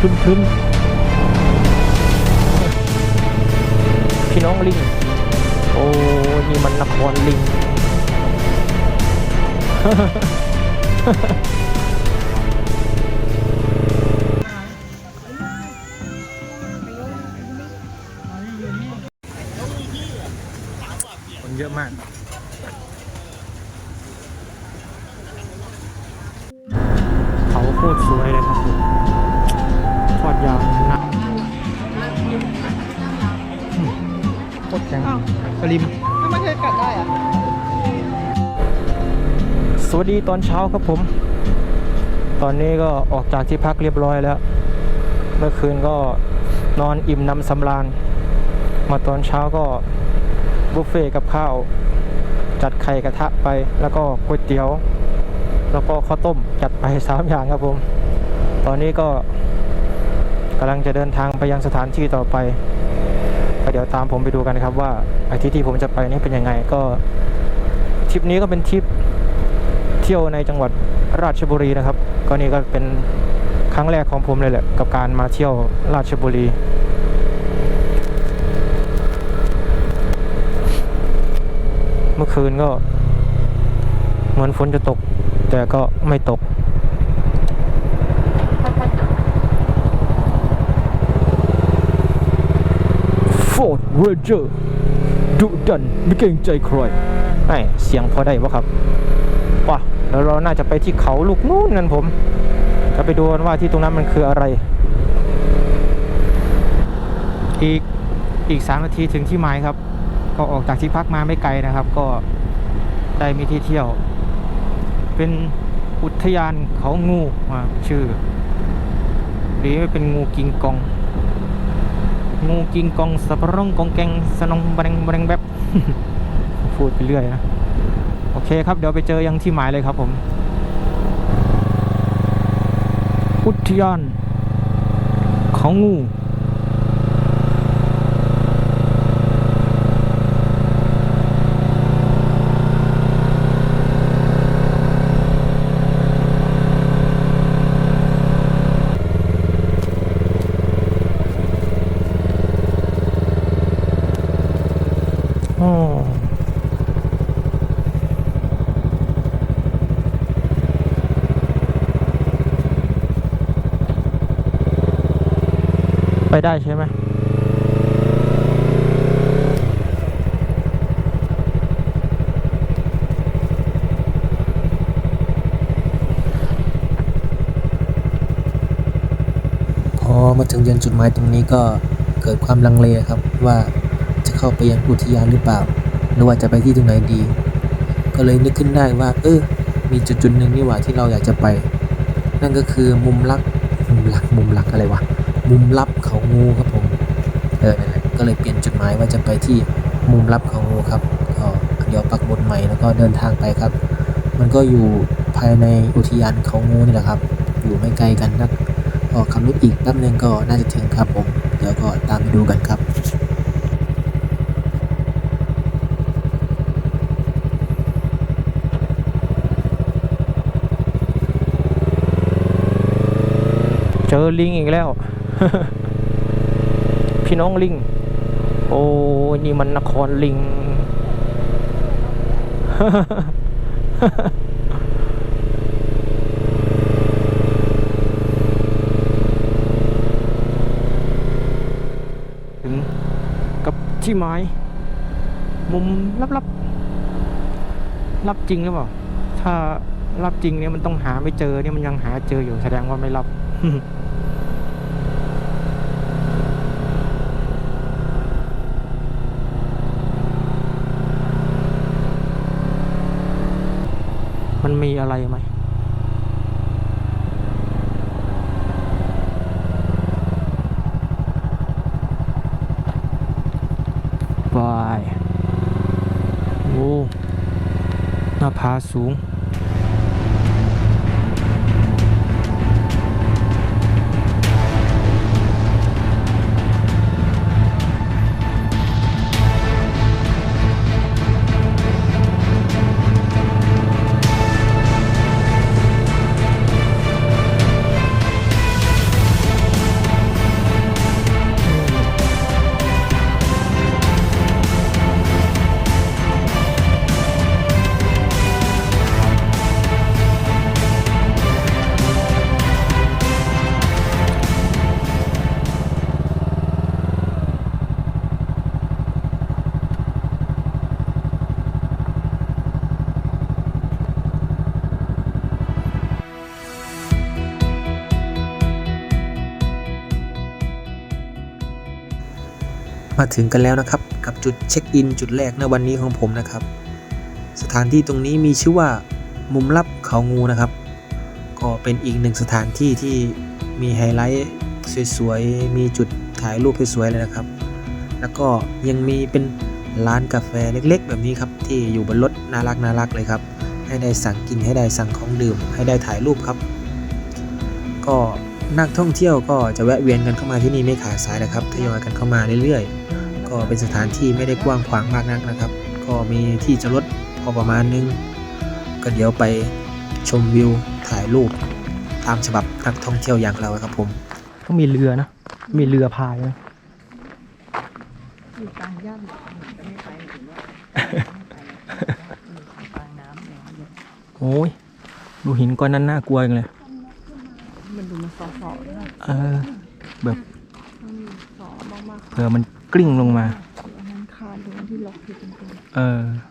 นาะเมครึ้มพี่น้องลิง โอ้นี่มันนครลิง คนเยอะมาก ดีตอนเช้าครับผม ตอนนี้ก็ออกจากที่พักเรียบร้อยแล้ว เมื่อคืนก็นอนอิ่มน้ำสำราญ มาตอนเช้าก็บุฟเฟ่ต์กับข้าว จัดไข่กระทะไป แล้วก็ก๋วยเตี๋ยว แล้วก็ข้าวต้มจัดไปสามอย่างครับผม ตอนนี้ก็กำลังจะเดินทางไปยังสถานที่ต่อไปก็เดี๋ยวตามผมไปดูกันครับว่าไอ้ที่ที่ผมจะไปนี่เป็นยังไงก็ทริปนี้ก็เป็นทริป ที่ยวในจังหวัดราชบุรีนะครับ ก็นี่ก็เป็นครั้งแรกของผมเลยแหละกับการมาเที่ยวราชบุรี เมื่อคืนก็เหมือนฝนจะตก แต่ก็ไม่ตกโฟร์ดเรเจอร์ดุดันไม่เกรงใจใครไอ้เสียงพอได้ปะครับป่ะ แล้วเราน่าจะไปที่เขาลูกนู้นกันผม จะไปดูกันว่าที่ตรงนั้นมันคืออะไร อีกอีกสามนาทีถึงที่หมายครับ ก็ออกจากที่พักมาไม่ไกลนะครับ ก็ได้มีที่เที่ยว เป็นอุทยานเขางูมาชื่อหรือเป็นงูกิงกอง งูกิงกองสับปะรงกองแกงสนองบะเรงบเรงแบบ พูดไปเรื่อยนะ โอเคครับเดี๋ยวไปเจอยังที่หมายเลยครับผม อุทยานของงูอ ไปได้ใช่ไหมพอมาถึงยันจุดหมายตรงนี้ก็เกิดความลังเลครับ ว่าจะเข้าไปยังอุทยานหรือเปล่า หรือว่าจะไปที่ตรงไหนดี ก็เลยนึกขึ้นได้ว่า เออ มีจุดจุดหนึ่งนี่หว่าที่เราอยากจะไป นั่นก็คือมุมลักมุมลักมุมลักอะไรวะ มุมลับเขางูครับผม เออนั่นแหละก็เลยเปลี่ยนจุดหมายว่าจะไปที่มุมลับเขางูครับก็เดี๋ยวปักหมุดใหม่แล้วก็เดินทางไปครับ มันก็อยู่ภายในอุทยานเขางูนี่แหละครับ อยู่ไม่ไกลกันนักก็ขับรถอีกแป๊บนึงก็น่าจะถึงครับผม เดี๋ยวก็ตามไปดูกันครับเจอลิงอีกแล้ว พี่น้องลิง โอ้นี่มันนครลิง ถึงกับที่หมายมุมลับๆลับจริงหรือเปล่า ถ้าลับจริงเนี่ยมันต้องหาไม่เจอเนี่ยมันยังหาเจออยู่แสดงว่าไม่ลับ อะไรไหมบายโอ้หน้าผาสูง มาถึงกันแล้วนะครับ กับจุดเช็คอินจุดแรกในวันนี้ของผมนะครับ สถานที่ตรงนี้มีชื่อว่ามุมลับเขางูนะครับ ก็เป็นอีกหนึ่งสถานที่ที่มีไฮไลท์สวยๆ มีจุดถ่ายรูปสวยๆเลยนะครับ แล้วก็ยังมีเป็นร้านกาแฟเล็กๆ แบบนี้ครับ ที่อยู่บนรถน่ารักน่ารักเลยครับ ให้ได้สั่งกินให้ได้สั่งของดื่ม ให้ได้ถ่ายรูปครับ ก็ นักท่องเที่ยวก็จะแวะเวียนกันเข้ามาที่นี่ไม่ขาดสายนะครับทยอยกันเข้ามาเรื่อยๆ ก็เป็นสถานที่ไม่ได้กว้างขวางมากนักนะครับ ก็มีที่จอดรถพอประมาณนึง ก็เดี๋ยวไปชมวิวถ่ายรูปตามฉบับนักท่องเที่ยวอย่างเราครับผมก็มีเรือนะ มีเรือพายนะอยู่กลางย่ำจะไม่ไปถึงว่าอยู่กลางน้ำอย่างเงี้ยโอ้ยดูหินก้อนนั้นน่ากลัวจังเลยมัน ดูมันสอๆด้วยเออ แบบมันสอมากเผื่อมันกลิ้งลงมาๆอันนั้นคานตรงนั้นที่ล็อกอยู่ตรงนี้ เอออ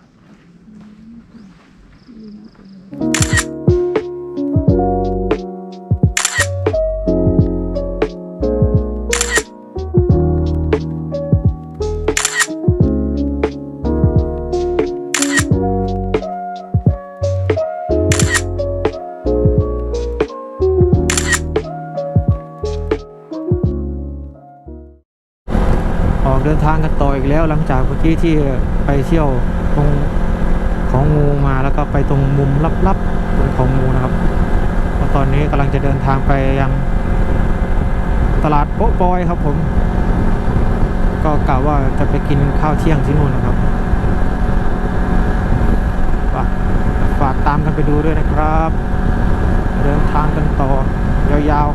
แล้วหลังจากเมื่อกี้ที่ไปเที่ยวตรงของงูมาแล้วก็ไปตรงมุมลับๆตรงของงูนะครับตอนนี้กำลังจะเดินทางไปยังตลาดโป๊ะปอยครับผม ก็กะว่าจะไปกินข้าวเที่ยงที่นู่นนะครับฝากฝากตามกันไปดูด้วยนะครับ เดินทางกันต่อยาว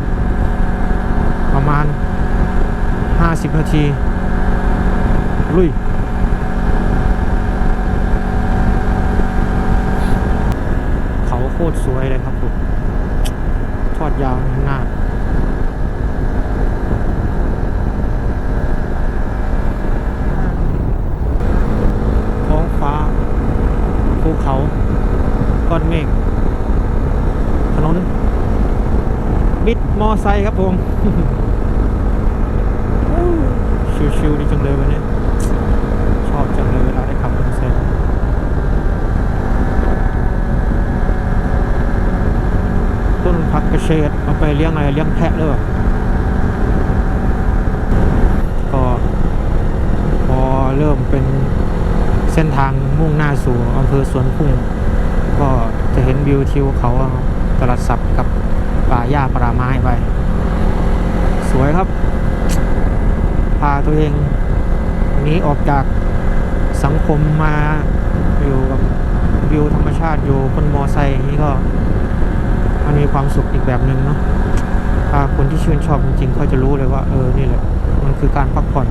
ๆ ประมาณ 50 นาที ลุยเขาโคตรสวยเลยครับผมทอดยาวข้างหน้าท้องฟ้าภูเขาก้อนเมฆถนน บิดมอไซค์ครับผม ชิวๆดีจังเลยวันนี้ ชอบจังเลยเวลาได้ขับมอเตอร์ไซค์ต้นผักกระ เฉดเอาไปเลี้ยงอะไรเลี้ยงแพะเลยเหรอก็พอเริ่มเป็นเส้นทางมุ่งหน้าสู่อำเภอสวนพุ่ง ก็จะเห็นวิวทิวเขาตลาดสับกับป่าหญ้าป่าไม้ไป สวยครับ พาตัวเองหนีออกจากสังคมมาอยู่กับวิวธรรมชาติอยู่บนมอไซค์นี้ก็ มีความสุขอีกแบบหนึ่งเนาะถ้าคนที่ชื่นชอบจริงๆเขาจะรู้เลยว่า เออนี่แหละ มันคือการพักผ่อน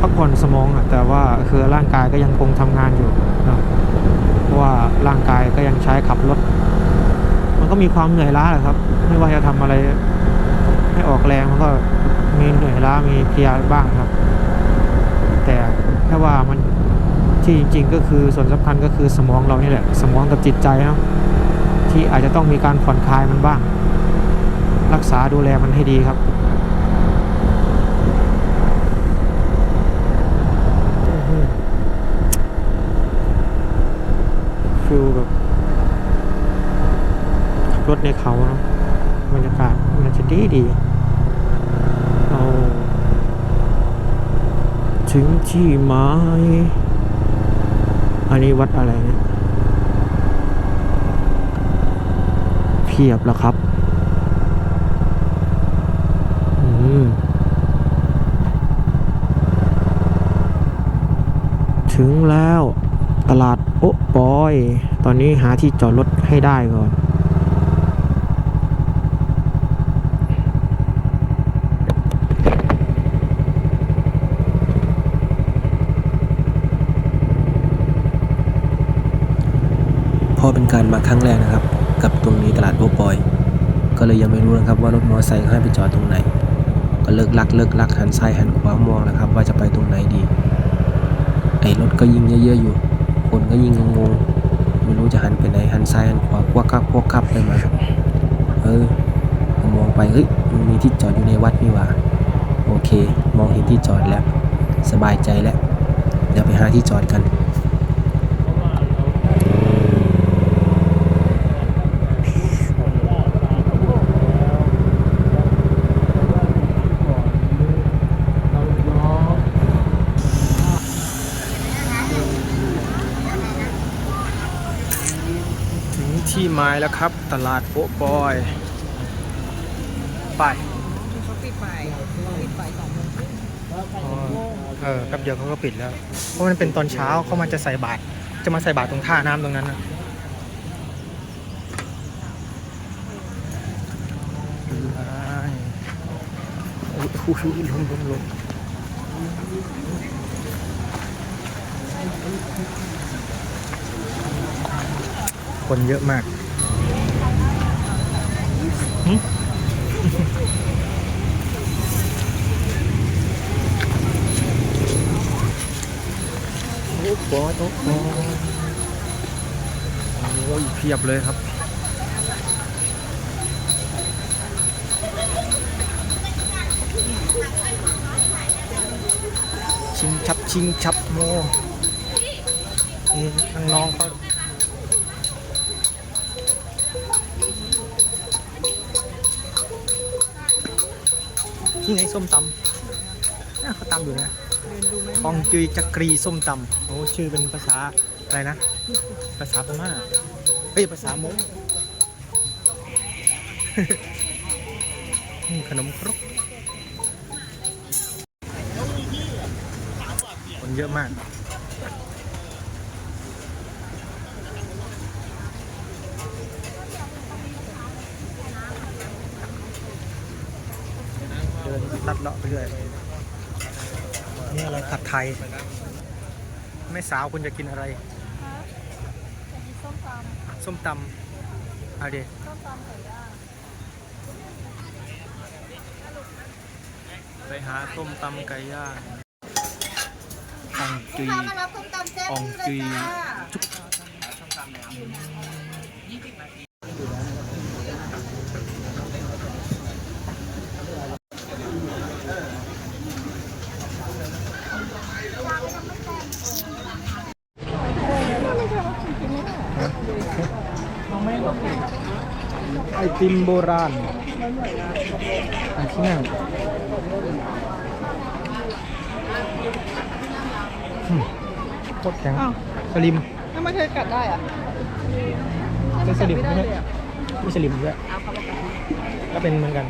พักผ่อนสมองอะแต่ว่าคือร่างกายก็ยังคงทำงานอยู่เนาะเพราะว่าร่างกายก็ยังใช้ขับรถ มันก็มีความเหนื่อยล้าแหละครับ ไม่ว่าจะทำอะไรให้ออกแรงมันก็มีเหนื่อยล้ามีเพลียบ้างครับ แต่แค่ว่ามันที่จริง ๆ ก็คือส่วนสำคัญก็คือสมองเรานี่แหละ สมองกับจิตใจเนาะ ที่อาจจะต้องมีการผ่อนคลายมันบ้าง รักษาดูแลมันให้ดีครับ ฟิลแบบขับรถในเขาเนาะบรรยากาศมันจะดีดีเอาถึงที่หมายอันนี้วัดอะไรเนี่ย เพียบแล้วครับถึงแล้วตลาดโอ๊ะปอย ตอนนี้หาที่จอดรถให้ได้ก่อน พอเป็นการมาครั้งแรกนะครับ กับ ตรงนี้ตลาดโอปอย ก็เลยยังไม่รู้นะครับว่ารถมอเตอร์ไซค์ให้ไปจอดตรงไหน ก็เลิกลักเลิกลักหันซ้ายหันขวามองนะครับ ว่าจะไปตรงไหนดี ไอ้รถก็ยิงเยอะๆอยู่ คนก็ยิงงงๆไม่รู้จะหันไปไหนหันซ้ายหันขวาควักคับควักคับไปมาเออมองไปเฮ้ยมันมีที่จอดอยู่ในวัดนี่หว่าโอเค มองเห็นที่จอดแล้ว สบายใจแล้วเดี๋ยวไปหาที่จอดกัน ถึงที่หมายแล้วครับ ตลาดโป๊ะบอย ไปเขาปิดบ่ายปิดบ่ายสองโมงครึ่งเออแป๊บเดียวเขาก็ปิดแล้ว เพราะมันเป็นตอนเช้าเขามันจะใส่บาตรจะมาใส่บาตรตรงท่าน้ำตรงนั้นนะโอ้โหลมลมลมคนเยอะมาก อ้โหโอ้โหโอ้ยเพียบเลยครับชิงชับชิงชับโมนี่น้องเขานี่ไงส้มตำน่าเขาตำอยู่นะ เดินดูไหมปองจุยจักรีส้มตำโอ้ชื่อเป็นภาษาอะไรนะ ภาษาพม่าเฮ้ยภาษามงขนมครกคนเยอะมากเดินลัดเลาะไปเรื่อย นี่อะไรผัดไทย แม่สาวคุณจะกินอะไร ส้มตำส้มตำเอาดิส้มตำไก่ย่างไปหาส้มตำไก่ย่างอองจุย มารับส้มตำแซ่บอ่องจุยจุ๊บไอ ติมโบราณอันที่นั่งอืมโคตรแข็งสลิมทำไมเธอกัดได้อะเป็นสลิมไม่ใช่ได้ไหมเลยอะไม่สลิมด้วยก็เป็นเหมือนกัน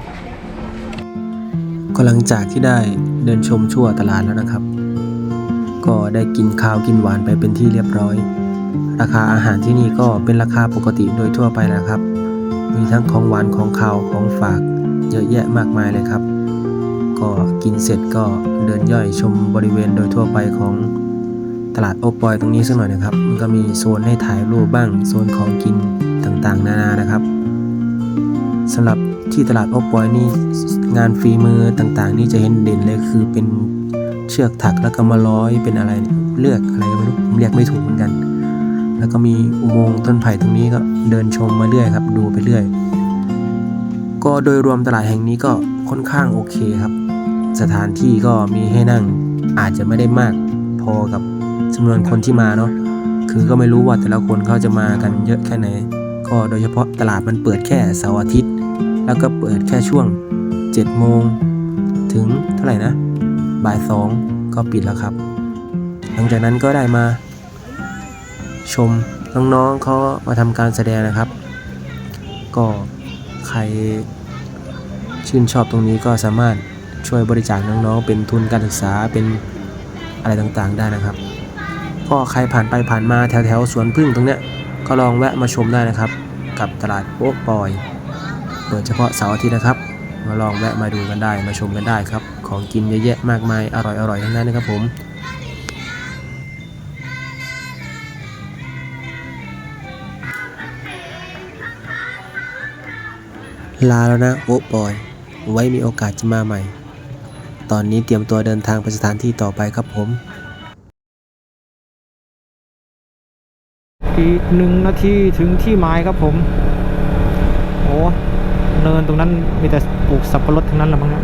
ก็หลังจากที่ได้เดินชมชั่วตลาดแล้วนะครับ ก็ได้กินข้าวกินหวานไปเป็นที่เรียบร้อย ราคาอาหารที่นี่ก็เป็นราคาปกติโดยทั่วไปนะครับ มีทั้งของหวานของข้าวของฝากเยอะแยะมากมายเลยครับ ก็กินเสร็จก็เดินย่อยชมบริเวณโดยทั่วไปของตลาดโอปอยตรงนี้สักหน่อยนะครับ มันก็มีโซนให้ถ่ายรูปบ้าง โซนของกินต่างๆ นานานะครับสำหรับที่ตลาดโอปอยนี่งานฝีมือต่างๆ นี่จะเห็นเด่นเลยคือเป็นเชือกถักแล้วก็มาร้อยเป็นอะไรเนี่ยเลือกอะไรก็ไม่รู้ผมเรียกไม่ถูกเหมือนกัน แล้วก็มีอุโมงค์ต้นไผ่ตรงนี้ก็เดินชมมาเรื่อยครับ ดูไปเรื่อย ก็โดยรวมตลาดแห่งนี้ก็ค่อนข้างโอเคครับ สถานที่ก็มีให้นั่งอาจจะไม่ได้มากพอกับจำนวนคนที่มาเนาะคือก็ไม่รู้ว่าแต่ละคนเขาจะมากันเยอะแค่ไหน ก็โดยเฉพาะตลาดมันเปิดแค่เสาร์อาทิตย์ แล้วก็เปิดแค่ช่วง7โมงถึงเท่าไหร่นะบ่ายสองก็ปิดแล้วครับ หลังจากนั้นก็ได้มา ชมน้องๆเขามาทำการแสดงนะครับ ก็ใครชื่นชอบตรงนี้ก็สามารถช่วยบริจาคน้องๆ เป็นทุนการศึกษาเป็นอะไรต่างๆได้นะครับ ก็ใครผ่านไปผ่านมาแถวๆสวนพึ่งตรงเนี้ยก็ลองแวะมาชมได้นะครับ กับตลาดโป๊ะปอยเปิดเฉพาะเสาร์อาทิตย์นะครับ มาลองแวะมาดูกันได้มาชมกันได้ครับ ของกินเยอะแยะมากมายอร่อยๆทั้งนั้นนะครับผม ลาแล้วนะโอ๊บอย ไว้มีโอกาสจะมาใหม่ ตอนนี้เตรียมตัวเดินทางไปสถานที่ต่อไปครับผม อีกหนึ่งนาทีถึงที่หมายครับผม โอ้เนินตรงนั้นมีแต่ปลูกสับปะรดทั้งนั้นและมั้งนะ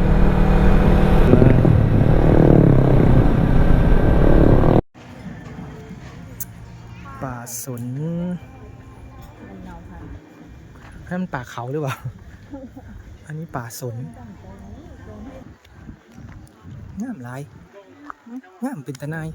ป่าสนนั่นป่าเขาหรือเปล่า อันนี้ป่าสนงามหลายงามเป็นตะนาย